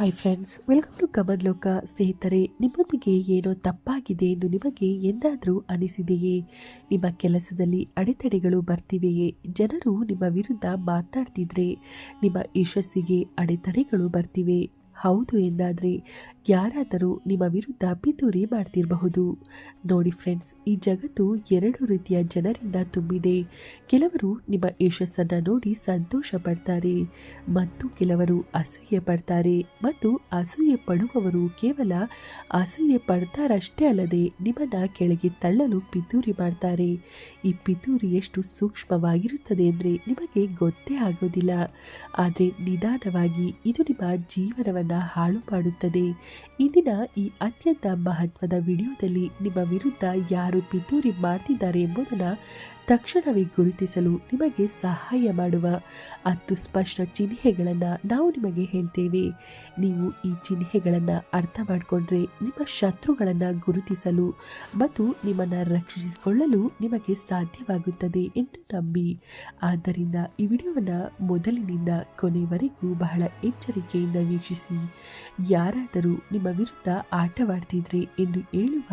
Hi friends welcome to common ಲೋಕ ಸ್ನೇಹಿತರೆ, ನಿಮ್ಮೊಂದಿಗೆ ಏನೋ ತಪ್ಪಾಗಿದೆ ಎಂದು ನಿಮಗೆ ಎಂದಾದರೂ ಅನಿಸಿದೆಯೇ? ನಿಮ್ಮ ಕೆಲಸದಲ್ಲಿ ಅಡೆತಡೆಗಳು ಬರ್ತಿವೆಯೇ? ಜನರು ನಿಮ್ಮ ವಿರುದ್ಧ ಮಾತಾಡ್ತಿದ್ರೆ ನಿಮ್ಮ ಯಶಸ್ಸಿಗೆ ಅಡೆತಡೆಗಳು ಬರ್ತಿವೆ. ಹೌದು ಎಂದಾದರೆ ಯಾರಾದರೂ ನಿಮ್ಮ ವಿರುದ್ಧ ಪಿತೂರಿ ಮಾಡ್ತಿರಬಹುದು. ನೋಡಿ ಫ್ರೆಂಡ್ಸ್ ಈ ಜಗತ್ತು ಎರಡು ರೀತಿಯ ಜನರಿಂದ ತುಂಬಿದೆ. ಕೆಲವರು ನಿಮ್ಮ ಯಶಸ್ಸನ್ನು ನೋಡಿ ಸಂತೋಷ ಪಡ್ತಾರೆ, ಮತ್ತು ಕೆಲವರು ಅಸೂಯೆ ಪಡ್ತಾರೆ, ಮತ್ತು ಅಸೂಯೆ ಪಡುವವರು ಕೇವಲ ಅಸೂಯೆ ಪಡ್ತಾರಷ್ಟೇ ಅಲ್ಲದೆ ನಿಮ್ಮನ್ನ ಕೆಳಗೆ ತಳ್ಳಲು ಪಿತೂರಿ ಮಾಡ್ತಾರೆ. ಈ ಪಿತೂರಿ ಎಷ್ಟು ಸೂಕ್ಷ್ಮವಾಗಿರುತ್ತದೆ ಅಂದರೆ ನಿಮಗೆ ಗೊತ್ತೇ ಆಗೋದಿಲ್ಲ. ಆದರೆ ನಿಧಾನವಾಗಿ ಇದು ನಿಮ್ಮ ಜೀವನವನ್ನು ಹಾಳು ಮಾಡುತ್ತದೆ. ಇಂದಿನ ಈ ಅತ್ಯಂತ ಮಹತ್ವದ ವಿಡಿಯೋದಲ್ಲಿ ನಿಮ್ಮ ವಿರುದ್ಧ ಯಾರು ಪಿತೂರಿ ಮಾಡ್ತಿದ್ದಾರೆ ಎಂಬುದನ್ನು ತಕ್ಷಣವೇ ಗುರುತಿಸಲು ನಿಮಗೆ ಸಹಾಯ ಮಾಡುವ ಹತ್ತು ಸ್ಪಷ್ಟ ಚಿಹ್ನೆಗಳನ್ನು ನಾವು ನಿಮಗೆ ಹೇಳ್ತೇವೆ. ನೀವು ಈ ಚಿಹ್ನೆಗಳನ್ನು ಅರ್ಥ ಮಾಡಿಕೊಂಡ್ರೆ ನಿಮ್ಮ ಶತ್ರುಗಳನ್ನು ಗುರುತಿಸಲು ಮತ್ತು ನಿಮ್ಮನ್ನು ರಕ್ಷಿಸಿಕೊಳ್ಳಲು ನಿಮಗೆ ಸಾಧ್ಯವಾಗುತ್ತದೆ ಎಂದು ನಂಬಿ. ಆದ್ದರಿಂದ ಈ ವಿಡಿಯೋವನ್ನು ಮೊದಲಿನಿಂದ ಕೊನೆಯವರೆಗೂ ಬಹಳ ಎಚ್ಚರಿಕೆಯಿಂದ ವೀಕ್ಷಿಸಿ. ಯಾರಾದರೂ ನಿಮ್ಮ ವಿರುದ್ಧ ಆಟವಾಡ್ತಿದ್ರೆ ಎಂದು ಹೇಳುವ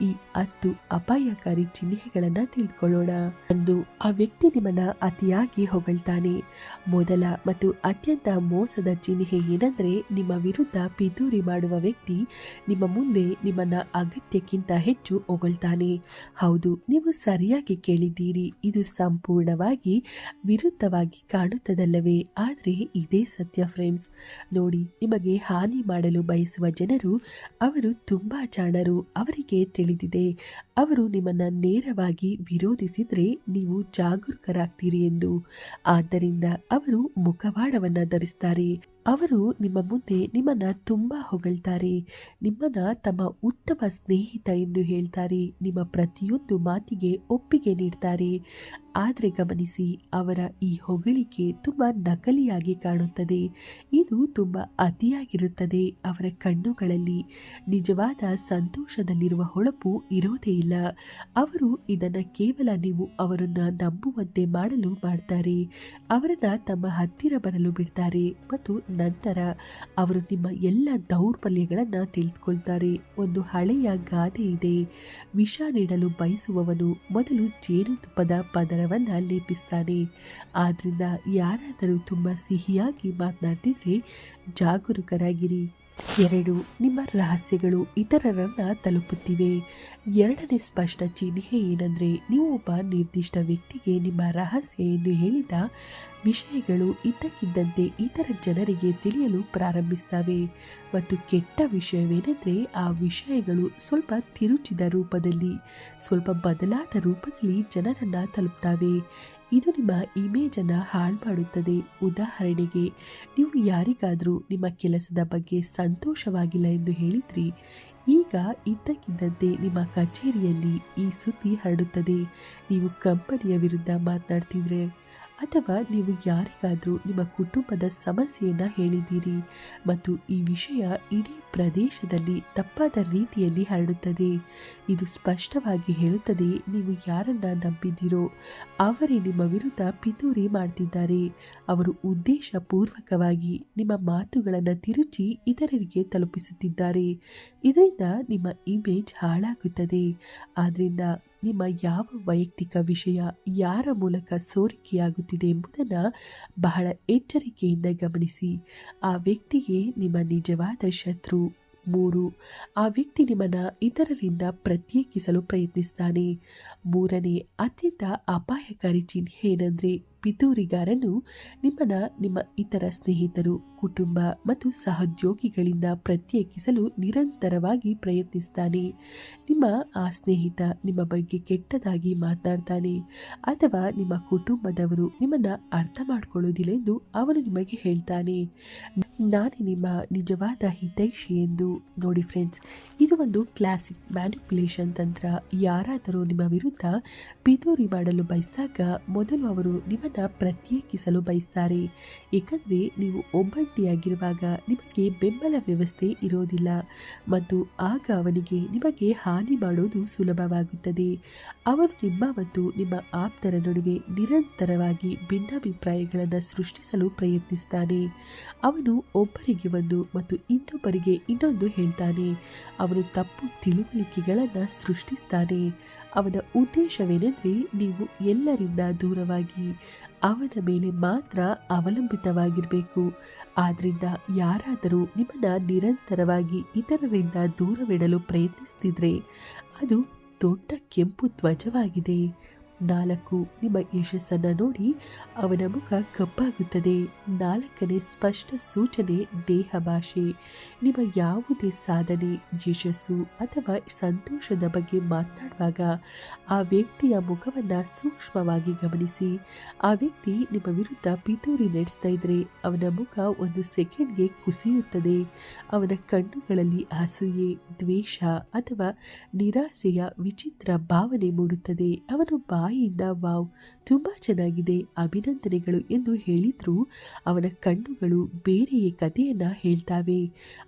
ಈ ಹತ್ತು ಅಪಾಯಕಾರಿ ಚಿಹ್ನೆಗಳನ್ನು ತಿಳಿದುಕೊಳ್ಳೋಣ ಅಂದು ಆ ವ್ಯಕ್ತಿ ನಿಮ್ಮನ್ನ ಅತಿಯಾಗಿ ಹೊಗಳ್ತಾನೆ. ಮೊದಲ ಮತ್ತು ಅತ್ಯಂತ ಮೋಸದ ಚಿಹ್ನೆ ಏನಂದ್ರೆ ನಿಮ್ಮ ವಿರುದ್ಧ ಪಿತೂರಿ ಮಾಡುವ ವ್ಯಕ್ತಿ ನಿಮ್ಮ ಮುಂದೆ ನಿಮ್ಮನ್ನ ಅಗತ್ಯಕ್ಕಿಂತ ಹೆಚ್ಚು ಹೊಗಳ್ತಾನೆ. ಹೌದು, ನೀವು ಸರಿಯಾಗಿ ಕೇಳಿದ್ದೀರಿ. ಇದು ಸಂಪೂರ್ಣವಾಗಿ ವಿರುದ್ಧವಾಗಿ ಕಾಣುತ್ತದಲ್ಲವೇ? ಆದರೆ ಇದೇ ಸತ್ಯ ಫ್ರೆಂಡ್ಸ್. ನೋಡಿ, ನಿಮಗೆ ಹಾನಿ ಮಾಡಲು ಬಯಸುವ ಜನರು ಅವರು ತುಂಬಾ ಜಾಣರು. ಅವರಿಗೆ ತಿಳಿದಿದೆ ಅವರು ನಿಮ್ಮನ್ನ ನೇರವಾಗಿ ವಿರೋಧಿಸಿದರೆ ನೀವು ಜಾಗರೂಕರಾಗ್ತೀರಿ ಎಂದು. ಆದ್ದರಿಂದ ಅವರು ಮುಖವಾಡವನ್ನು ಧರಿಸ್ತಾರೆ. ಅವರು ನಿಮ್ಮ ಮುಂದೆ ನಿಮ್ಮನ್ನ ತುಂಬಾ ಹೊಗಳ್ತಾರೆ. ನಿಮ್ಮನ್ನ ತಮ್ಮ ಉತ್ತಮ ಸ್ನೇಹಿತ ಎಂದು ಹೇಳ್ತಾರೆ. ನಿಮ್ಮ ಪ್ರತಿಯೊಂದು ಮಾತಿಗೆ ಒಪ್ಪಿಗೆ ನೀಡ್ತಾರೆ. ಆದರೆ ಗಮನಿಸಿ, ಅವರ ಈ ಹೊಗಳಿಕೆ ತುಂಬ ನಕಲಿಯಾಗಿ ಕಾಣುತ್ತದೆ. ಇದು ತುಂಬ ಅತಿಯಾಗಿರುತ್ತದೆ. ಅವರ ಕಣ್ಣುಗಳಲ್ಲಿ ನಿಜವಾದ ಸಂತೋಷದಲ್ಲಿರುವ ಹೊಳಪು ಇರೋದೇ ಇಲ್ಲ. ಅವರು ಇದನ್ನು ಕೇವಲ ನೀವು ಅವರನ್ನು ನಂಬುವಂತೆ ಮಾಡಲು ಮಾಡ್ತಾರೆ. ಅವರನ್ನು ತಮ್ಮ ಹತ್ತಿರ ಬರಲು ಬಿಡ್ತಾರೆ. ಮತ್ತು ನಂತರ ಅವರು ನಿಮ್ಮ ಎಲ್ಲ ದೌರ್ಬಲ್ಯಗಳನ್ನು ತಿಳಿದುಕೊಳ್ತಾರೆ. ಒಂದು ಹಳೆಯ ಗಾದೆ ಇದೆ. ವಿಷ ನೀಡಲು ಬಯಸುವವನು ಮೊದಲು ಜೇನುತುಪ್ಪದ ಪದರವನ್ನ ಲೇಪಿಸ್ತಾನೆ. ಆದ್ದರಿಂದ ಯಾರಾದರೂ ತುಂಬ ಸಿಹಿಯಾಗಿ ಮಾತನಾಡ್ತಿದ್ರೆ ಜಾಗರೂಕರಾಗಿರಿ. ಎರಡು, ನಿಮ್ಮ ರಹಸ್ಯಗಳು ಇತರರನ್ನ ತಲುಪುತ್ತಿವೆ. ಎರಡನೇ ಸ್ಪಷ್ಟ ಚಿಹ್ನೆ ಏನಂದ್ರೆ, ನೀವು ಒಬ್ಬ ನಿರ್ದಿಷ್ಟ ವ್ಯಕ್ತಿಗೆ ನಿಮ್ಮ ರಹಸ್ಯ ಎಂದು ಹೇಳಿದ ವಿಷಯಗಳು ಇದ್ದಕ್ಕಿದ್ದಂತೆ ಇತರ ಜನರಿಗೆ ತಿಳಿಯಲು ಪ್ರಾರಂಭಿಸ್ತವೆ ಮತ್ತು ಕೆಟ್ಟ ವಿಷಯವೇನೆಂದರೆ ಆ ವಿಷಯಗಳು ಸ್ವಲ್ಪ ತಿರುಚಿದ ರೂಪದಲ್ಲಿ, ಸ್ವಲ್ಪ ಬದಲಾದ ರೂಪದಲ್ಲಿ ಜನರನ್ನು ತಲುಪ್ತವೆ. ಇದು ನಿಮ್ಮ ಇಮೇಜನ್ನು ಹಾಳು ಮಾಡುತ್ತದೆ. ಉದಾಹರಣೆಗೆ, ನೀವು ಯಾರಿಗಾದರೂ ನಿಮ್ಮ ಕೆಲಸದ ಬಗ್ಗೆ ಸಂತೋಷವಾಗಿಲ್ಲ ಎಂದು ಹೇಳಿದ್ರಿ. ಈಗ ಇದ್ದಕ್ಕಿದ್ದಂತೆ ನಿಮ್ಮ ಕಚೇರಿಯಲ್ಲಿ ಈ ಸುದ್ದಿ ಹರಡುತ್ತದೆ. ನೀವು ಕಂಪನಿಯ ವಿರುದ್ಧ ಮಾತನಾಡ್ತಿದ್ರೆ ಅಥವಾ ನೀವು ಯಾರಿಗಾದರೂ ನಿಮ್ಮ ಕುಟುಂಬದ ಸಮಸ್ಯೆಯನ್ನು ಹೇಳಿದ್ದೀರಿ ಮತ್ತು ಈ ವಿಷಯ ಇಡೀ ಪ್ರದೇಶದಲ್ಲಿ ತಪ್ಪಾದ ರೀತಿಯಲ್ಲಿ ಹರಡುತ್ತದೆ. ಇದು ಸ್ಪಷ್ಟವಾಗಿ ಹೇಳುತ್ತದೆ, ನೀವು ಯಾರನ್ನ ನಂಬಿದ್ದೀರೋ ಅವರೇ ನಿಮ್ಮ ವಿರುದ್ಧ ಪಿತೂರಿ ಮಾಡ್ತಿದ್ದಾರೆ. ಅವರು ಉದ್ದೇಶಪೂರ್ವಕವಾಗಿ ನಿಮ್ಮ ಮಾತುಗಳನ್ನು ತಿರುಚಿ ಇತರರಿಗೆ ತಲುಪಿಸುತ್ತಿದ್ದಾರೆ. ಇದರಿಂದ ನಿಮ್ಮ ಇಮೇಜ್ ಹಾಳಾಗುತ್ತದೆ. ಆದ್ದರಿಂದ ನಿಮ್ಮ ಯಾವ ವೈಯಕ್ತಿಕ ವಿಷಯ ಯಾರ ಮೂಲಕ ಸೋರಿಕೆಯಾಗುತ್ತಿದೆ ಎಂಬುದನ್ನು ಬಹಳ ಎಚ್ಚರಿಕೆಯಿಂದ ಗಮನಿಸಿ. ಆ ವ್ಯಕ್ತಿಗೆ ನಿಮ್ಮ ನಿಜವಾದ ಶತ್ರು. ಮೂರು, ಆ ವ್ಯಕ್ತಿ ನಿಮ್ಮನ್ನು ಇತರರಿಂದ ಪ್ರತ್ಯೇಕಿಸಲು ಪ್ರಯತ್ನಿಸ್ತಾನೆ. ಮೂರನೇ, ಅತ್ಯಂತ ಅಪಾಯಕಾರಿ ಚಿಹ್ನೆ ಏನಂದರೆ ಪಿತೂರಿಗಾರನು ನಿಮ್ಮನ್ನ ನಿಮ್ಮ ಇತರ ಸ್ನೇಹಿತರು, ಕುಟುಂಬ ಮತ್ತು ಸಹೋದ್ಯೋಗಿಗಳಿಂದ ಪ್ರತ್ಯೇಕಿಸಲು ನಿರಂತರವಾಗಿ ಪ್ರಯತ್ನಿಸ್ತಾನೆ. ನಿಮ್ಮ ಆ ಸ್ನೇಹಿತ ನಿಮ್ಮ ಬಗ್ಗೆ ಕೆಟ್ಟದಾಗಿ ಮಾತನಾಡ್ತಾನೆ ಅಥವಾ ನಿಮ್ಮ ಕುಟುಂಬದವರು ನಿಮ್ಮನ್ನ ಅರ್ಥ ಮಾಡಿಕೊಳ್ಳುವುದಿಲ್ಲ ಎಂದು ಅವನು ನಿಮಗೆ ಹೇಳ್ತಾನೆ. ನಾನೇ ನಿಮ್ಮ ನಿಜವಾದ ಹಿತೈಷಿ ಎಂದು ನೋಡಿ ಫ್ರೆಂಡ್ಸ್ ಇದು ಒಂದು ಕ್ಲಾಸಿಕ್ ಮ್ಯಾನಿಪ್ಯುಲೇಷನ್ ತಂತ್ರ. ಯಾರಾದರೂ ನಿಮ್ಮ ವಿರುದ್ಧ ಪಿತೂರಿ ಮಾಡಲು ಬಯಸಿದಾಗ ಮೊದಲು ಅವರು ನಿಮ್ಮನ್ನು ಪ್ರತ್ಯೇಕಿಸಲು ಬಯಸ್ತಾರೆ. ಏಕೆಂದರೆ ನೀವು ಒಬ್ಬಂಟಿಯಾಗಿರುವಾಗ ನಿಮಗೆ ಬೆಂಬಲ ವ್ಯವಸ್ಥೆ ಇರೋದಿಲ್ಲ ಮತ್ತು ಆಗ ಅವನಿಗೆ ನಿಮಗೆ ಹಾನಿ ಮಾಡೋದು ಸುಲಭವಾಗುತ್ತದೆ. ಅವರು ನಿಮ್ಮ ಮತ್ತು ನಿಮ್ಮ ಆಪ್ತರ ನಡುವೆ ನಿರಂತರವಾಗಿ ಭಿನ್ನಾಭಿಪ್ರಾಯಗಳನ್ನು ಸೃಷ್ಟಿಸಲು ಪ್ರಯತ್ನಿಸ್ತಾನೆ. ಅವನು ಒಬ್ಬರಿಗೆ ಒಂದು ಮತ್ತು ಇನ್ನೊಬ್ಬರಿಗೆ ಇನ್ನೊಂದು ಹೇಳ್ತಾನೆ. ಅವನು ತಪ್ಪು ತಿಳುವಳಿಕೆಗಳನ್ನು ಸೃಷ್ಟಿಸ್ತಾನೆ. ಅವನ ಉದ್ದೇಶವೇನೆಂದರೆ ನೀವು ಎಲ್ಲರಿಂದ ದೂರವಾಗಿ ಅವನ ಮೇಲೆ ಮಾತ್ರ ಅವಲಂಬಿತವಾಗಿರಬೇಕು. ಆದ್ದರಿಂದ ಯಾರಾದರೂ ನಿಮ್ಮನ್ನು ನಿರಂತರವಾಗಿ ಇತರರಿಂದ ದೂರವಿಡಲು ಪ್ರಯತ್ನಿಸ್ತಿದ್ರೆ ಅದು ದೊಡ್ಡ ಕೆಂಪು ಧ್ವಜವಾಗಿದೆ. ನಾಲ್ಕು ನಿಮ್ಮ ಯಶಸ್ಸನ್ನು ನೋಡಿ ಅವನ ಮುಖ ಕಪ್ಪಾಗುತ್ತದೆ. ನಾಲ್ಕನೇ ಸ್ಪಷ್ಟ ಸೂಚನೆ ದೇಹ ಭಾಷೆ. ನಿಮ್ಮ ಯಾವುದೇ ಸಾಧನೆ, ಯಶಸ್ಸು ಅಥವಾ ಸಂತೋಷದ ಬಗ್ಗೆ ಮಾತನಾಡುವಾಗ ಆ ವ್ಯಕ್ತಿಯ ಮುಖವನ್ನು ಸೂಕ್ಷ್ಮವಾಗಿ ಗಮನಿಸಿ. ಆ ವ್ಯಕ್ತಿ ನಿಮ್ಮ ವಿರುದ್ಧ ಪಿತೂರಿ ನಡೆಸ್ತಾ ಇದ್ರೆ ಅವನ ಮುಖ ಒಂದು ಸೆಕೆಂಡ್ಗೆ ಕುಸಿಯುತ್ತದೆ. ಅವನ ಕಣ್ಣುಗಳಲ್ಲಿ ಅಸೂಯೆ, ದ್ವೇಷ ಅಥವಾ ನಿರಾಸೆಯ ವಿಚಿತ್ರ ಭಾವನೆ ಮೂಡುತ್ತದೆ. ಅವನು ಬಾಯಿಯಿಂದ ವಾವ್, ತುಂಬ ಚೆನ್ನಾಗಿದೆ, ಅಭಿನಂದನೆಗಳು ಎಂದು ಹೇಳಿದ್ರು. ಅವನ ಕಣ್ಣುಗಳು ಬೇರೆಯೇ ಕಥೆಯನ್ನ ಹೇಳ್ತಾವೆ.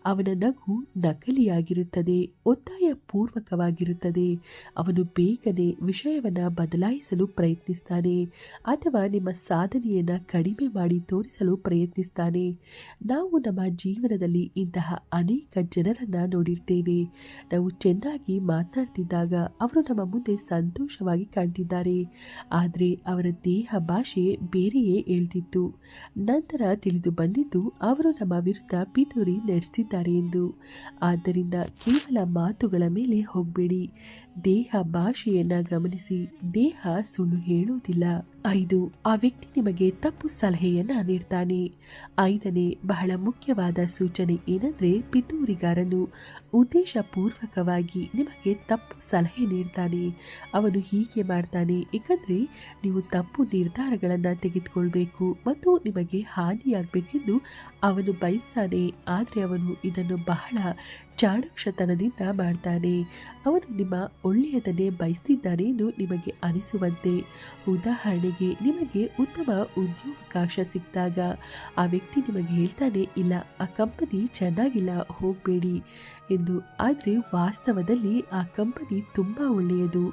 ಅವನ ನಗು ನಕಲಿಯಾಗಿರುತ್ತದೆ, ಒತ್ತಾಯ ಪೂರ್ವಕವಾಗಿರುತ್ತದೆ. ಅವನು ಬೇಗನೆ ವಿಷಯವನ್ನ ಬದಲಾಯಿಸಲು ಪ್ರಯತ್ನಿಸ್ತಾನೆ, ಅಥವಾ ನಿಮ್ಮ ಸಾಧನೆಯನ್ನ ಕಡಿಮೆ ಮಾಡಿ ತೋರಿಸಲು ಪ್ರಯತ್ನಿಸ್ತಾನೆ. ನಾವು ನಮ್ಮ ಜೀವನದಲ್ಲಿ ಇಂತಹ ಅನೇಕ ಜನರನ್ನ ನೋಡಿರ್ತೇವೆ. ನಾವು ಚೆನ್ನಾಗಿ ಮಾತನಾಡ್ತಿದ್ದಾಗ ಅವರು ನಮ್ಮ ಮುಂದೆ ಸಂತೋಷವಾಗಿ ಕಾಣ್ತಿದ್ದಾರೆ. ಆದರೆ ಅವರ ದೇಹ ಭಾಷೆ ಬೇರೆಯೇ ಹೇಳ್ತಿತ್ತು. ನಂತರ ತಿಳಿದು ಬಂದಿದ್ದು, ಅವರು ನಮ್ಮ ವಿರುದ್ಧ ಪಿತೂರಿ ನಡೆಸಿದ್ದಾರೆ ಎಂದು. ಆದ್ದರಿಂದ ಕೇವಲ ಮಾತುಗಳ ಮೇಲೆ ಹೋಗಬೇಡಿ. ದೇಹ ಭಾಷೆಯನ್ನ ಗಮನಿಸಿ, ದೇಹ ಸುಳ್ಳು ಹೇಳುವುದಿಲ್ಲ. ಐದು, ಆ ವ್ಯಕ್ತಿ ನಿಮಗೆ ತಪ್ಪು ಸಲಹೆಯನ್ನ ನೀಡ್ತಾನೆ. ಐದನೇ, ಬಹಳ ಮುಖ್ಯವಾದ ಸೂಚನೆ ಏನಂದ್ರೆ ಪಿತೂರಿಗಾರನು ಉದ್ದೇಶಪೂರ್ವಕವಾಗಿ ನಿಮಗೆ ತಪ್ಪು ಸಲಹೆ ನೀಡ್ತಾನೆ. ಅವನು ಹೀಗೆ ಮಾಡ್ತಾನೆ, ಏಕೆಂದ್ರೆ ನೀವು ತಪ್ಪು ನಿರ್ಧಾರಗಳನ್ನು ತೆಗೆದುಕೊಳ್ಬೇಕು ಮತ್ತು ನಿಮಗೆ ಹಾನಿಯಾಗಬೇಕೆಂದು ಅವನು ಬಯಸ್ತಾನೆ. ಆದರೆ ಅವನು ಇದನ್ನು ಬಹಳ ಚಾಣಕ್ಷತನದಿಂದ ಮಾಡ್ತಾನೆ. ಅವನು ನಿಮ್ಮ ಒಳ್ಳೆಯದನ್ನೇ ಬಯಸ್ತಿದ್ದಾನೆ ಎಂದು ನಿಮಗೆ ಅನಿಸುವಂತೆ. ಉದಾಹರಣೆಗೆ, ನಿಮಗೆ ಉತ್ತಮ ಉದ್ಯೋಗಾವಕಾಶ ಸಿಕ್ಕಿದಾಗ ಆ ವ್ಯಕ್ತಿ ನಿಮಗೆ ಹೇಳ್ತಾನೆ, ಇಲ್ಲ, ಆ ಕಂಪನಿ ಚೆನ್ನಾಗಿಲ್ಲ, ಹೋಗಬೇಡಿ ಎಂದು. ಆದರೆ ವಾಸ್ತವದಲ್ಲಿ ಆ ಕಂಪನಿ ತುಂಬ ಒಳ್ಳೆಯದು.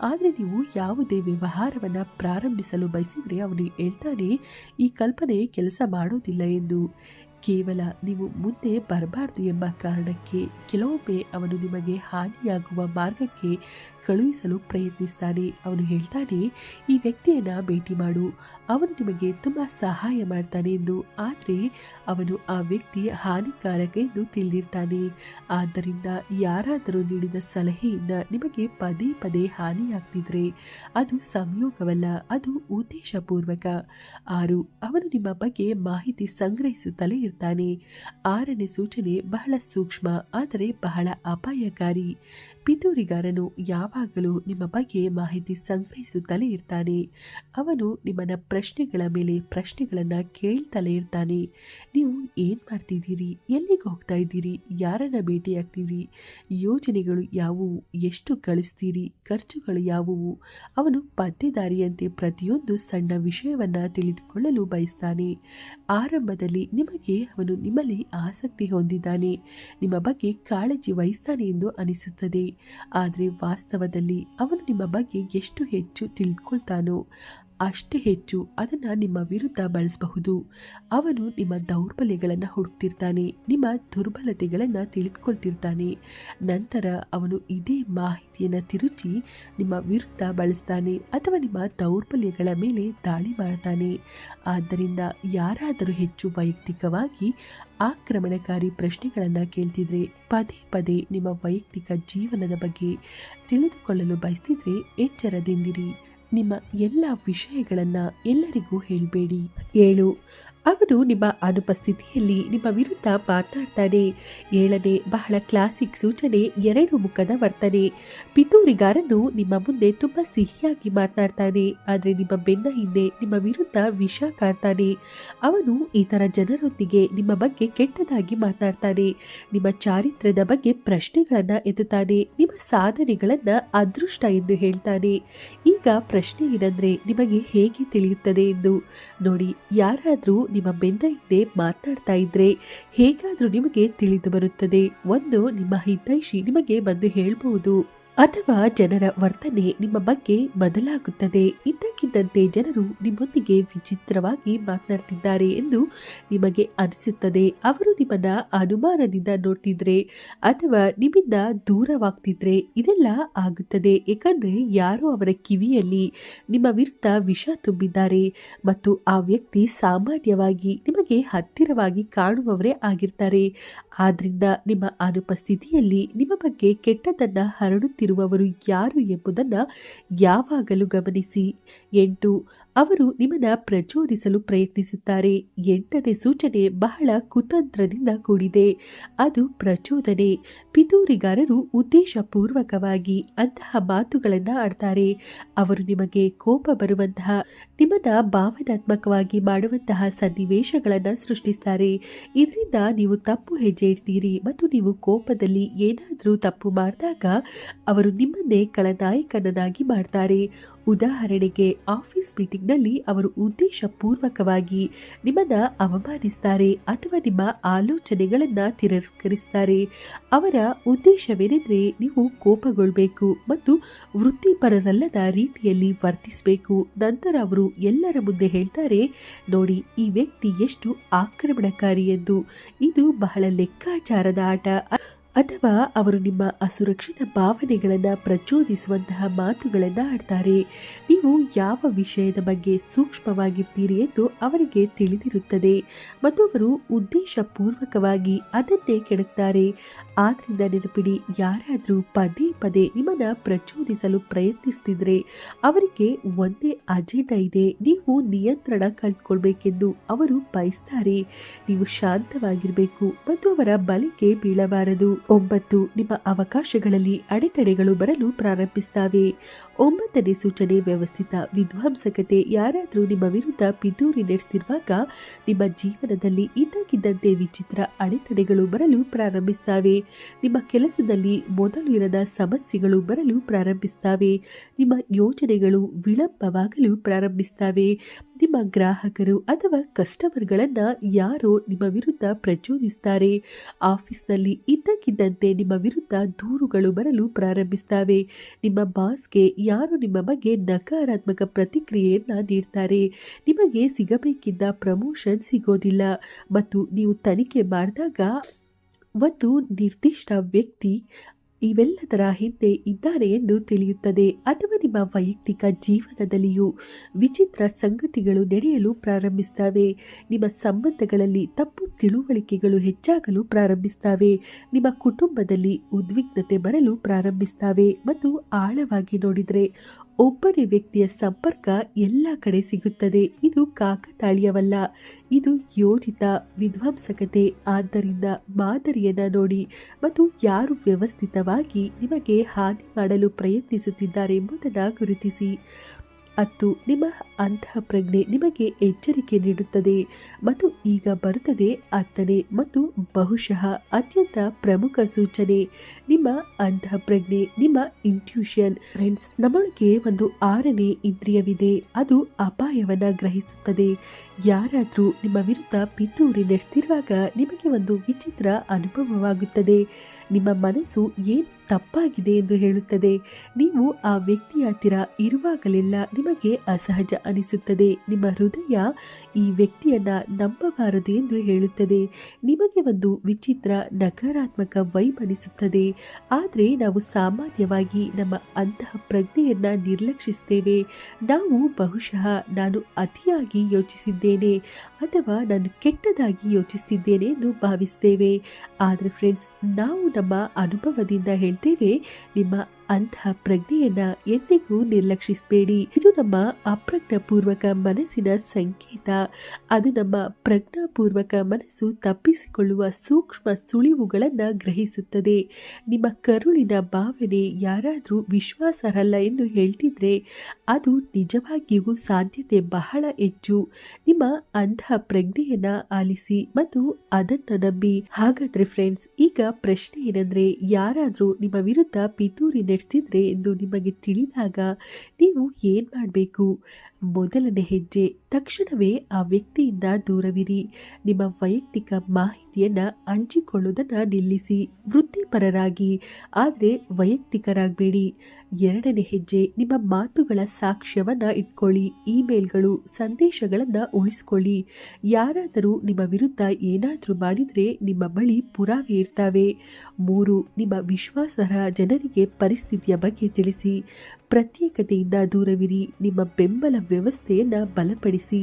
ಆದರೆ ನೀವು ಯಾವುದೇ ವ್ಯವಹಾರವನ್ನು ಪ್ರಾರಂಭಿಸಲು ಬಯಸಿದರೆ ಅವನು ಹೇಳ್ತಾನೆ, ಈ ಕಲ್ಪನೆ ಕೆಲಸ ಮಾಡೋದಿಲ್ಲ ಎಂದು. ಕೇವಲ ನೀವು ಮುಂದೆ ಬರಬಾರ್ದು ಎಂಬ ಕಾರಣಕ್ಕೆ ಕೆಲವೊಮ್ಮೆ ಅವನು ನಿಮಗೆ ಹಾನಿಯಾಗುವ ಮಾರ್ಗಕ್ಕೆ ಕಳುಹಿಸಲು ಪ್ರಯತ್ನಿಸ್ತಾನೆ. ಅವನು ಹೇಳ್ತಾನೆ, ಈ ವ್ಯಕ್ತಿಯನ್ನ ಭೇಟಿ ಮಾಡು. ಅವನು ನಿಮಗೆ ತುಂಬ ಸಹಾಯ ಮಾಡ್ತಾನೆ ಎಂದು. ಆದರೆ ಅವನು ಆ ವ್ಯಕ್ತಿ ಹಾನಿಕಾರಕ ಎಂದು ತಿಳಿದಿರ್ತಾನೆ. ಆದ್ದರಿಂದ ಯಾರಾದರೂ ನೀಡಿದ ಸಲಹೆಯಿಂದ ನಿಮಗೆ ಪದೇ ಪದೇ ಹಾನಿಯಾಗ್ತಿದ್ರೆ ಅದು ಸಂಯೋಗವಲ್ಲ, ಅದು ಉದ್ದೇಶಪೂರ್ವಕ. ಆರು, ಅವನು ನಿಮ್ಮ ಬಗ್ಗೆ ಮಾಹಿತಿ ಸಂಗ್ರಹಿಸುತ್ತಲೇ ಇರ್ತಾನೆ. ಆರನೇ ಸೂಚನೆ ಬಹಳ ಸೂಕ್ಷ್ಮ, ಆದರೆ ಬಹಳ ಅಪಾಯಕಾರಿ. ಪಿತೂರಿಗಾರನು ಯಾವಾಗಲೂ ನಿಮ್ಮ ಬಗ್ಗೆ ಮಾಹಿತಿ ಸಂಗ್ರಹಿಸುತ್ತಲೇ ಇರ್ತಾನೆ. ಅವನು ನಿಮ್ಮನ್ನ ಪ್ರಶ್ನೆಗಳ ಮೇಲೆ ಪ್ರಶ್ನೆಗಳನ್ನು ಕೇಳ್ತಲೇ ಇರ್ತಾನೆ. ನೀವು ಏನು ಮಾಡ್ತಿದ್ದೀರಿ? ಎಲ್ಲಿಗೆ ಹೋಗ್ತಾ ಇದ್ದೀರಿ? ಯಾರನ್ನ ಭೇಟಿಯಾಗ್ತೀರಿ ಯೋಜನೆಗಳು ಯಾವುವು? ಎಷ್ಟು ಗಳಿಸ್ತೀರಿ? ಖರ್ಚುಗಳು ಯಾವುವು? ಅವನು ಪತ್ತೆದಾರಿಯಂತೆ ಪ್ರತಿಯೊಂದು ಸಣ್ಣ ವಿಷಯವನ್ನ ತಿಳಿದುಕೊಳ್ಳಲು ಬಯಸ್ತಾನೆ. ಆರಂಭದಲ್ಲಿ ನಿಮಗೆ ಅವನು ನಿಮ್ಮಲ್ಲಿ ಆಸಕ್ತಿ ಹೊಂದಿದ್ದಾನೆ. ನಿಮ್ಮ ಬಗ್ಗೆ ಕಾಳಜಿ ವಹಿಸ್ತಾನೆ ಎಂದು ಅನಿಸುತ್ತದೆ. ಆದರೆ ವಾಸ್ತವದಲ್ಲಿ ಅವನು ನಿಮ್ಮ ಬಗ್ಗೆ ಎಷ್ಟು ಹೆಚ್ಚು ತಿಳಿದುಕೊಳ್ತಾನೋ ಅಷ್ಟೇ ಹೆಚ್ಚು ಅದನ್ನು ನಿಮ್ಮ ವಿರುದ್ಧ ಬಳಸಬಹುದು. ಅವನು ನಿಮ್ಮ ದೌರ್ಬಲ್ಯಗಳನ್ನು ಹುಡುಕ್ತಿರ್ತಾನೆ, ನಿಮ್ಮ ದುರ್ಬಲತೆಗಳನ್ನು ತಿಳಿದುಕೊಳ್ತಿರ್ತಾನೆ. ನಂತರ ಅವನು ಇದೇ ಮಾಹಿತಿಯನ್ನು ತಿರುಚಿ ನಿಮ್ಮ ವಿರುದ್ಧ ಬಳಸ್ತಾನೆ ಅಥವಾ ನಿಮ್ಮ ದೌರ್ಬಲ್ಯಗಳ ಮೇಲೆ ದಾಳಿ ಮಾಡ್ತಾನೆ. ಆದ್ದರಿಂದ ಯಾರಾದರೂ ಹೆಚ್ಚು ವೈಯಕ್ತಿಕವಾಗಿ ಆಕ್ರಮಣಕಾರಿ ಪ್ರಶ್ನೆಗಳನ್ನು ಕೇಳ್ತಿದ್ರೆ, ಪದೇ ಪದೇ ನಿಮ್ಮ ವೈಯಕ್ತಿಕ ಜೀವನದ ಬಗ್ಗೆ ತಿಳಿದುಕೊಳ್ಳಲು ಬಯಸ್ತಿದ್ರೆ ಎಚ್ಚರದಿಂದಿರಿ. ನಿಮ್ಮ ಎಲ್ಲ ವಿಷಯಗಳನ್ನು ಎಲ್ಲರಿಗೂ ಹೇಳಬೇಡಿ. ಏಳು ಅವನು ನಿಮ್ಮ ಅನುಪಸ್ಥಿತಿಯಲ್ಲಿ ನಿಮ್ಮ ವಿರುದ್ಧ ಮಾತಾಡ್ತಾನೆ ಏಳನೇ ಬಹಳ ಕ್ಲಾಸಿಕ್ ಸೂಚನೆ, ಎರಡು ಮುಖದ ವರ್ತನೆ. ಪಿತೂರಿಗಾರನು ನಿಮ್ಮ ಮುಂದೆ ತುಂಬ ಸಿಹಿಯಾಗಿ ಮಾತನಾಡ್ತಾನೆ. ಆದರೆ ನಿಮ್ಮ ಬೆನ್ನ ಹಿಂದೆ ನಿಮ್ಮ ವಿರುದ್ಧ ವಿಷ ಕಾಡ್ತಾನೆ. ಅವನು ಇತರ ಜನರೊಂದಿಗೆ ನಿಮ್ಮ ಬಗ್ಗೆ ಕೆಟ್ಟದಾಗಿ ಮಾತನಾಡ್ತಾನೆ. ನಿಮ್ಮ ಚಾರಿತ್ರ್ಯದ ಬಗ್ಗೆ ಪ್ರಶ್ನೆಗಳನ್ನು ಎತ್ತುತ್ತಾನೆ. ನಿಮ್ಮ ಸಾಧನೆಗಳನ್ನು ಅದೃಷ್ಟ ಎಂದು ಹೇಳ್ತಾನೆ. ಈಗ ಪ್ರಶ್ನೆ ಏನಂದ್ರೆ ನಿಮಗೆ ಹೇಗೆ ತಿಳಿಯುತ್ತದೆ ಎಂದು. ನೋಡಿ, ಯಾರಾದ್ರೂ ನಿಮ್ಮ ಬೆನ್ನ ಹಿಂದೆ ಮಾತಾಡ್ತಾ ಇದ್ರೆ ಹೇಗಾದ್ರೂ ನಿಮಗೆ ತಿಳಿದು ಬರುತ್ತದೆ. ಒಂದು ನಿಮ್ಮ ಹಿತೈಷಿ ನಿಮಗೆ ಬಂದು ಹೇಳ್ಬಹುದು. ಅಥವಾ ಜನರ ವರ್ತನೆ ನಿಮ್ಮ ಬಗ್ಗೆ ಬದಲಾಗುತ್ತದೆ. ಇದ್ದಕ್ಕಿದ್ದಂತೆ ಜನರು ನಿಮ್ಮೊಂದಿಗೆ ವಿಚಿತ್ರವಾಗಿ ಮಾತನಾಡ್ತಿದ್ದಾರೆ ಎಂದು ನಿಮಗೆ ಅನಿಸುತ್ತದೆ. ಅವರು ನಿಮ್ಮನ್ನ ಅನುಮಾನದಿಂದ ನೋಡ್ತಿದ್ರೆ ಅಥವಾ ನಿಮ್ಮಿಂದ ದೂರವಾಗ್ತಿದ್ರೆ ಇದೆಲ್ಲ ಆಗುತ್ತದೆ. ಏಕೆಂದ್ರೆ ಯಾರೋ ಅವರ ಕಿವಿಯಲ್ಲಿ ನಿಮ್ಮ ವಿರುದ್ಧ ವಿಷ ತುಂಬಿದ್ದಾರೆ ಮತ್ತು ಆ ವ್ಯಕ್ತಿ ಸಾಮಾನ್ಯವಾಗಿ ನಿಮಗೆ ಹತ್ತಿರವಾಗಿ ಕಾಣುವವರೇ ಆಗಿರ್ತಾರೆ. ಆದ್ರಿಂದ ನಿಮ್ಮ ಅನುಪಸ್ಥಿತಿಯಲ್ಲಿ ನಿಮ್ಮ ಬಗ್ಗೆ ಕೆಟ್ಟದನ್ನ ಹರಡುತ್ತಿರುವವರು ಯಾರು ಎಂಬುದನ್ನು ಯಾವಾಗಲೂ ಗಮನಿಸಿ. ಎಂಟು, ಅವರು ನಿಮ್ಮನ್ನು ಪ್ರಚೋದಿಸಲು ಪ್ರಯತ್ನಿಸುತ್ತಾರೆ. ಎಂಟನೇ ಸೂಚನೆ ಬಹಳ ಕುತಂತ್ರದಿಂದ ಕೂಡಿದೆ. ಅದು ಪ್ರಚೋದನೆ. ಪಿತೂರಿಗಾರರು ಉದ್ದೇಶಪೂರ್ವಕವಾಗಿ ಅಂತಹ ಮಾತುಗಳನ್ನು ಆಡ್ತಾರೆ. ಅವರು ನಿಮಗೆ ಕೋಪ ಬರುವಂತಹ ನಿಮ್ಮನ್ನ ಭಾವನಾತ್ಮಕವಾಗಿ ಮಾಡುವಂತಹ ಸನ್ನಿವೇಶಗಳನ್ನು ಸೃಷ್ಟಿಸ್ತಾರೆ. ಇದರಿಂದ ನೀವು ತಪ್ಪು ಹೆಜ್ಜೆ ಇಡ್ತೀರಿ ಮತ್ತು ನೀವು ಕೋಪದಲ್ಲಿ ಏನಾದರೂ ತಪ್ಪು ಮಾಡಿದಾಗ ಅವರು ನಿಮ್ಮನ್ನೇ ಖಳನಾಯಕನನ್ನಾಗಿ ಮಾಡ್ತಾರೆ. ಉದಾಹರಣೆಗೆ ಆಫೀಸ್ ಮೀಟಿಂಗ್ನಲ್ಲಿ ಅವರು ಉದ್ದೇಶಪೂರ್ವಕವಾಗಿ ನಿಮ್ಮನ್ನು ಅವಮಾನಿಸ್ತಾರೆ ಅಥವಾ ನಿಮ್ಮ ಆಲೋಚನೆಗಳನ್ನು ತಿರಸ್ಕರಿಸ್ತಾರೆ. ಅವರ ಉದ್ದೇಶವೇನೆಂದರೆ ನೀವು ಕೋಪಗೊಳ್ಬೇಕು ಮತ್ತು ವೃತ್ತಿಪರರಲ್ಲದ ರೀತಿಯಲ್ಲಿ ವರ್ತಿಸಬೇಕು. ನಂತರ ಅವರು ಎಲ್ಲರ ಮುಂದೆ ಹೇಳ್ತಾರೆ, ನೋಡಿ, ಈ ವ್ಯಕ್ತಿ ಎಷ್ಟು ಆಕ್ರಮಣಕಾರಿ ಎಂದು. ಇದು ಬಹಳ ಲೆಕ್ಕಾಚಾರದ ಆಟ. ಅಥವಾ ಅವರು ನಿಮ್ಮ ಅಸುರಕ್ಷಿತ ಭಾವನೆಗಳನ್ನು ಪ್ರಚೋದಿಸುವಂತಹ ಮಾತುಗಳನ್ನು ಆಡ್ತಾರೆ. ನೀವು ಯಾವ ವಿಷಯದ ಬಗ್ಗೆ ಸೂಕ್ಷ್ಮವಾಗಿರ್ತೀರಿ ಎಂದು ಅವರಿಗೆ ತಿಳಿದಿರುತ್ತದೆ. ಮತ್ತು ಅವರು ಉದ್ದೇಶಪೂರ್ವಕವಾಗಿ ಅದನ್ನೇ ಕೆಡುತ್ತಾರೆ ಆದ್ರಿಂದ ನೆನಪಿಡಿ, ಯಾರಾದರೂ ಪದೇ ಪದೇ ನಿಮ್ಮನ್ನ ಪ್ರಚೋದಿಸಲು ಪ್ರಯತ್ನಿಸ್ತಿದ್ರೆ ಅವರಿಗೆ ಒಂದೇ ಅಜೆಂಡಾ ಇದೆ. ನೀವು ನಿಯಂತ್ರಣ ಕಳ್ಕೊಳ್ಬೇಕೆಂದು ಅವರು ಬಯಸ್ತಾರೆ. ನೀವು ಶಾಂತವಾಗಿರಬೇಕು ಮತ್ತು ಅವರ ಬಲಿಗೆ ಬೀಳಬಾರದು. ಒಂಬತ್ತು, ನಿಮ್ಮ ಅವಕಾಶಗಳಲ್ಲಿ ಅಡೆತಡೆಗಳು ಬರಲು ಪ್ರಾರಂಭಿಸ್ತಾವೆ. ಒಂಬತ್ತನೇ ಸೂಚನೆ ವ್ಯವಸ್ಥಿತ ವಿಧ್ವಂಸಕತೆ. ಯಾರಾದರೂ ನಿಮ್ಮ ವಿರುದ್ಧ ಪಿತೂರಿ ನಡೆಸ್ತಿರುವಾಗ ನಿಮ್ಮ ಜೀವನದಲ್ಲಿ ಇದ್ದಕ್ಕಿದ್ದಂತೆ ವಿಚಿತ್ರ ಅಡೆತಡೆಗಳು ಬರಲು ಪ್ರಾರಂಭಿಸ್ತವೆ. ನಿಮ್ಮ ಕೆಲಸದಲ್ಲಿ ಮೊದಲಿರದ ಸಮಸ್ಯೆಗಳು ಬರಲು ಪ್ರಾರಂಭಿಸ್ತವೆ ನಿಮ್ಮ ಯೋಜನೆಗಳು ವಿಳಂಬವಾಗಲು ಪ್ರಾರಂಭಿಸ್ತವೆ ನಿಮ್ಮ ಗ್ರಾಹಕರು ಅಥವಾ ಕಸ್ಟಮರ್ಗಳನ್ನು ಯಾರೋ ನಿಮ್ಮ ವಿರುದ್ಧ ಪ್ರಚೋದಿಸ್ತಾರೆ ಆಫೀಸ್ನಲ್ಲಿ ಇದ್ದಕ್ಕಿದ್ದಂತೆ ನಿಮ್ಮ ವಿರುದ್ಧ ದೂರುಗಳು ಬರಲು ಪ್ರಾರಂಭಿಸ್ತವೆ ನಿಮ್ಮ ಬಾಸ್ಗೆ ಯಾರು ನಿಮ್ಮ ಬಗ್ಗೆ ನಕಾರಾತ್ಮಕ ಪ್ರತಿಕ್ರಿಯೆಯನ್ನು ನೀಡ್ತಾರೆ. ನಿಮಗೆ ಸಿಗಬೇಕಿದ್ದ ಪ್ರಮೋಷನ್ ಸಿಗೋದಿಲ್ಲ. ಮತ್ತು ನೀವು ತನಿಖೆ ಮಾಡಿದಾಗ ಒಂದು ನಿರ್ದಿಷ್ಟ ವ್ಯಕ್ತಿ ಇವೆಲ್ಲದರ ಹಿಂದೆ ಇದ್ದಾರೆ ಎಂದು ತಿಳಿಯುತ್ತದೆ. ಅಥವಾ ನಿಮ್ಮ ವೈಯಕ್ತಿಕ ಜೀವನದಲ್ಲಿಯೂ ವಿಚಿತ್ರ ಸಂಗತಿಗಳು ನಡೆಯಲು ಪ್ರಾರಂಭಿಸ್ತವೆ ನಿಮ್ಮ ಸಂಬಂಧಗಳಲ್ಲಿ ತಪ್ಪು ತಿಳುವಳಿಕೆಗಳು ಹೆಚ್ಚಾಗಲು ಪ್ರಾರಂಭಿಸ್ತವೆ ನಿಮ್ಮ ಕುಟುಂಬದಲ್ಲಿ ಉದ್ವಿಗ್ನತೆ ಬರಲು ಪ್ರಾರಂಭಿಸ್ತವೆ ಮತ್ತು ಆಳವಾಗಿ ನೋಡಿದರೆ ಒಬ್ಬನೇ ವ್ಯಕ್ತಿಯ ಸಂಪರ್ಕ ಎಲ್ಲ ಕಡೆ ಸಿಗುತ್ತದೆ. ಇದು ಕಾಕತಾಳೀಯವಲ್ಲ. ಇದು ಯೋಜಿತ ವಿಧ್ವಂಸಕತೆ. ಆದ್ದರಿಂದ ಮಾದರಿಯನ್ನ ನೋಡಿ ಮತ್ತು ಯಾರು ವ್ಯವಸ್ಥಿತವಾಗಿ ನಿಮಗೆ ಹಾನಿ ಮಾಡಲು ಪ್ರಯತ್ನಿಸುತ್ತಿದ್ದಾರೆ ಎಂಬುದನ್ನು ಗುರುತಿಸಿ. ಹತ್ತು ನಿಮ್ಮ ಅಂತಹ ಪ್ರಜ್ಞೆ ನಿಮಗೆ ಎಚ್ಚರಿಕೆ ನೀಡುತ್ತದೆ ಮತ್ತು ಈಗ ಬರುತ್ತದೆ ಅತ್ತನೇ ಮತ್ತು ಬಹುಶಃ ಅತ್ಯಂತ ಪ್ರಮುಖ ಸೂಚನೆ. ನಿಮ್ಮ ಅಂತಹ ಪ್ರಜ್ಞೆ, ನಿಮ್ಮ ಇಂಟ್ಯೂಷನ್ ಫ್ರೆಂಡ್ಸ್ ನಮ್ಮೊಳಗೆ ಒಂದು ಆರನೇ ಇಂದ್ರಿಯವಿದೆ. ಅದು ಅಪಾಯವನ್ನ ಗ್ರಹಿಸುತ್ತದೆ. ಯಾರಾದರೂ ನಿಮ್ಮ ವಿರುದ್ಧ ಪಿತೂರಿ ನಡೆಸ್ತಿರುವಾಗ ನಿಮಗೆ ಒಂದು ವಿಚಿತ್ರ ಅನುಭವವಾಗುತ್ತದೆ. ನಿಮ್ಮ ಮನಸ್ಸು ಏನು ತಪ್ಪಾಗಿದೆ ಎಂದು ಹೇಳುತ್ತದೆ. ನೀವು ಆ ವ್ಯಕ್ತಿಯ ಹತ್ತಿರ ಇರುವಾಗಲೆಲ್ಲ ನಿಮಗೆ ಅಸಹಜ ಅನಿಸುತ್ತದೆ. ನಿಮ್ಮ ಹೃದಯ ಈ ವ್ಯಕ್ತಿಯನ್ನ ನಂಬಬಾರದು ಎಂದು ಹೇಳುತ್ತದೆ. ನಿಮಗೆ ಒಂದು ವಿಚಿತ್ರ, ನಕಾರಾತ್ಮಕ ವೈಬ್ ಅನಿಸುತ್ತದೆ. ಆದರೆ ನಾವು ಸಾಮಾನ್ಯವಾಗಿ ನಮ್ಮ ಅಂತಹ ಪ್ರಜ್ಞೆಯನ್ನ ನಿರ್ಲಕ್ಷಿಸ್ತೇವೆ. ನಾವು ಬಹುಶಃ ನಾನು ಅತಿಯಾಗಿ ಯೋಚಿಸಿದ್ದೇನೆ ಅಥವಾ ನಾನು ಕೆಟ್ಟದಾಗಿ ಯೋಚಿಸುತ್ತಿದ್ದೇನೆ ಎಂದು ಭಾವಿಸ್ತೇವೆ. ಆದರೆ ಫ್ರೆಂಡ್ಸ್ ನಾವು ನಮ್ಮ ಅನುಭವದಿಂದ ಹೇಳ್ತೇವೆ ನಿಮ್ಮ ಅಂತಹ ಪ್ರಜ್ಞೆಯನ್ನ ಎಂದಿಗೂ ನಿರ್ಲಕ್ಷಿಸಬೇಡಿ. ಇದು ನಮ್ಮ ಅಪ್ರಜ್ಞಾಪೂರ್ವಕ ಮನಸ್ಸಿನ ಸಂಕೇತ. ಅದು ನಮ್ಮ ಪ್ರಜ್ಞಾಪೂರ್ವಕ ಮನಸ್ಸು ತಪ್ಪಿಸಿಕೊಳ್ಳುವ ಸೂಕ್ಷ್ಮ ಸುಳಿವುಗಳನ್ನ ಗ್ರಹಿಸುತ್ತದೆ. ನಿಮ್ಮ ಕರುಳಿನ ಭಾವನೆ ಯಾರಾದರೂ ವಿಶ್ವಾಸರಲ್ಲ ಎಂದು ಹೇಳ್ತಿದ್ರೆ ಅದು ನಿಜವಾಗಿಯೂ ಸಾಧ್ಯತೆ ಬಹಳ ಹೆಚ್ಚು. ನಿಮ್ಮ ಅಂತಹ ಪ್ರಜ್ಞೆಯನ್ನ ಆಲಿಸಿ ಮತ್ತು ಅದನ್ನ ನಂಬಿ. ಹಾಗಾದ್ರೆ ಫ್ರೆಂಡ್ಸ್ ಈಗ ಪ್ರಶ್ನೆ ಏನಂದ್ರೆ ಯಾರಾದರೂ ನಿಮ್ಮ ವಿರುದ್ಧ ಪಿತೂರಿ ನಡೆಸ್ತಿದ್ರೆ ಎಂದು ನಿಮಗೆ ತಿಳಿದಾಗ ನೀವು ಏನು ಮಾಡಬೇಕು? ಮೊದಲನೇ ಹೆಜ್ಜೆ. ತಕ್ಷಣವೇ ಆ ವ್ಯಕ್ತಿಯಿಂದ ದೂರವಿರಿ. ನಿಮ್ಮ ವೈಯಕ್ತಿಕ ಮಾಹಿತಿಯನ್ನು ಹಂಚಿಕೊಳ್ಳುವುದನ್ನ ನಿಲ್ಲಿಸಿ. ವೃತ್ತಿಪರರಾಗಿ. ಆದರೆ ವೈಯಕ್ತಿಕರಾಗಬೇಡಿ. ಎರಡನೇ ಹೆಜ್ಜೆ, ನಿಮ್ಮ ಮಾತುಗಳ ಸಾಕ್ಷ್ಯವನ್ನ ಇಟ್ಕೊಳ್ಳಿ. ಇಮೇಲ್ಗಳು, ಸಂದೇಶಗಳನ್ನು ಉಳಿಸ್ಕೊಳ್ಳಿ. ಯಾರಾದರೂ ನಿಮ್ಮ ವಿರುದ್ಧ ಏನಾದರೂ ಮಾಡಿದರೆ ನಿಮ್ಮ ಬಳಿ ಪುರಾವೆ ಇರ್ತವೆ. ಮೂರು, ನಿಮ್ಮ ವಿಶ್ವಾಸಾರ್ಹ ಜನರಿಗೆ ಪರಿಸ್ಥಿತಿಯ ಬಗ್ಗೆ ತಿಳಿಸಿ. ಪ್ರತ್ಯೇಕತೆಯಿಂದ ದೂರವಿರಿ ನಿಮ್ಮ ಬೆಂಬಲ ವ್ಯವಸ್ಥೆಯನ್ನು ಬಲಪಡಿಸಿ.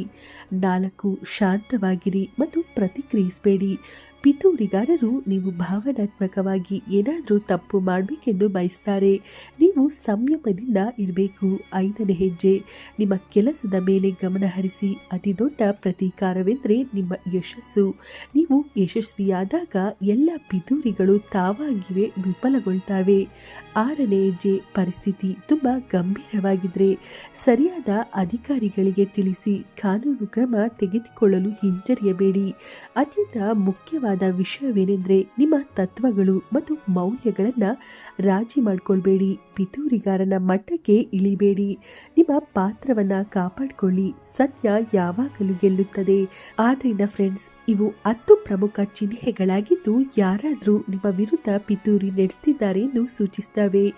ನಾಲ್ಕು ಶಾಂತವಾಗಿರಿ ಮತ್ತು ಪ್ರತಿಕ್ರಿಯಿಸಬೇಡಿ. ಪಿತೂರಿಗಾರರು ನೀವು ಭಾವನಾತ್ಮಕವಾಗಿ ಏನಾದರೂ ತಪ್ಪು ಮಾಡಬೇಕೆಂದು ಬಯಸ್ತಾರೆ. ನೀವು ಸಂಯಮದಿಂದ ಇರಬೇಕು. ಐದನೇ ಹೆಜ್ಜೆ. ನಿಮ್ಮ ಕೆಲಸದ ಮೇಲೆ ಗಮನ ಹರಿಸಿ. ಅತಿ ದೊಡ್ಡ ಪ್ರತೀಕಾರವೆಂದರೆ ನಿಮ್ಮ ಯಶಸ್ಸು. ನೀವು ಯಶಸ್ವಿಯಾದಾಗ ಎಲ್ಲ ಪಿತೂರಿಗಳು ತಾವಾಗಿವೆ, ವಿಫಲಗೊಳ್ತಾವೆ. ಆರನೇ ಹೆಜ್ಜೆ. ಪರಿಸ್ಥಿತಿ ತುಂಬ ಗಂಭೀರವಾಗಿದ್ರೆ ಸರಿಯಾದ ಅಧಿಕಾರಿಗಳಿಗೆ ತಿಳಿಸಿ. ಕಾನೂನು ಕ್ರಮ ತೆಗೆದುಕೊಳ್ಳಲು ಹಿಂಜರಿಯಬೇಡಿ. ಅತ್ಯಂತ ಮುಖ್ಯವಾದ ವಿಷಯವೇನೆಂದರೆ ನಿಮ್ಮ ತತ್ವಗಳು ಮತ್ತು ಮೌಲ್ಯಗಳನ್ನು ರಾಜಿ ಮಾಡಿಕೊಳ್ಬೇಡಿ, ಪಿತೂರಿಗಾರನ ಮಟ್ಟಕ್ಕೆ ಇಳಿಬೇಡಿ. ನಿಮ್ಮ ಪಾತ್ರವನ್ನು ಕಾಪಾಡಿಕೊಳ್ಳಿ. ಸತ್ಯ ಯಾವಾಗಲೂ ಗೆಲ್ಲುತ್ತದೆ. ಆದ್ದರಿಂದ ಫ್ರೆಂಡ್ಸ್ ಇವು ಹತ್ತು ಪ್ರಮುಖ ಚಿಹ್ನೆಗಳಾಗಿದ್ದು ಯಾರಾದರೂ ನಿಮ್ಮ ವಿರುದ್ಧ ಪಿತೂರಿ ನಡೆಸ್ತಿದ್ದಾರೆ ಎಂದು ಸೂಚಿಸ್ತವೆ.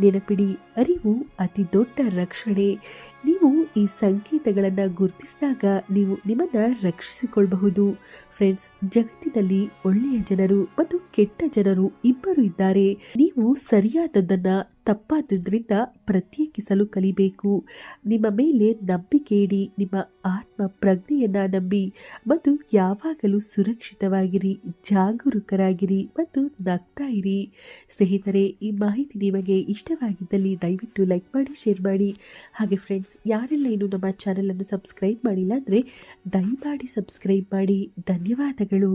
ನೆನಪಿಡಿ, ಅರಿವು ಅತಿ ದೊಡ್ಡ ರಕ್ಷಣೆ. ನೀವು ಈ ಸಂಕೇತಗಳನ್ನು ಗುರುತಿಸಿದಾಗ ನೀವು ನಿಮ್ಮನ್ನ ರಕ್ಷಿಸಿಕೊಳ್ಳಬಹುದು ಫ್ರೆಂಡ್ಸ್ ಜಗತ್ತಿನಲ್ಲಿ ಒಳ್ಳೆಯ ಜನರು ಮತ್ತು ಕೆಟ್ಟ ಜನರು ಇಬ್ಬರು ಇದ್ದಾರೆ. ನೀವು ಸರಿಯಾದದ್ದನ್ನ ತಪ್ಪಾದದ್ರಿಂದ ಪ್ರತ್ಯೇಕಿಸಲು ಕಲಿಬೇಕು. ನಿಮ್ಮ ಮೇಲೆ ನಂಬಿಕೆ ಇಡಿ, ನಿಮ್ಮ ಆತ್ಮ ಪ್ರಜ್ಞೆಯನ್ನು ನಂಬಿ ಮತ್ತು ಯಾವಾಗಲೂ ಸುರಕ್ಷಿತವಾಗಿರಿ, ಜಾಗರೂಕರಾಗಿರಿ ಮತ್ತು ನಗ್ತಾ ಇರಿ. ಸ್ನೇಹಿತರೆ, ಈ ಮಾಹಿತಿ ನಿಮಗೆ ಇಷ್ಟವಾಗಿದ್ದಲ್ಲಿ ದಯವಿಟ್ಟು ಲೈಕ್ ಮಾಡಿ, ಶೇರ್ ಮಾಡಿ. ಹಾಗೆ ಫ್ರೆಂಡ್ಸ್ ಯಾರೆಲ್ಲ ಇನ್ನು ನಮ್ಮ ಚಾನಲನ್ನು ಸಬ್ಸ್ಕ್ರೈಬ್ ಮಾಡಿಲ್ಲ ಅಂದರೆ ದಯಮಾಡಿ ಸಬ್ಸ್ಕ್ರೈಬ್ ಮಾಡಿ. ಧನ್ಯವಾದಗಳು.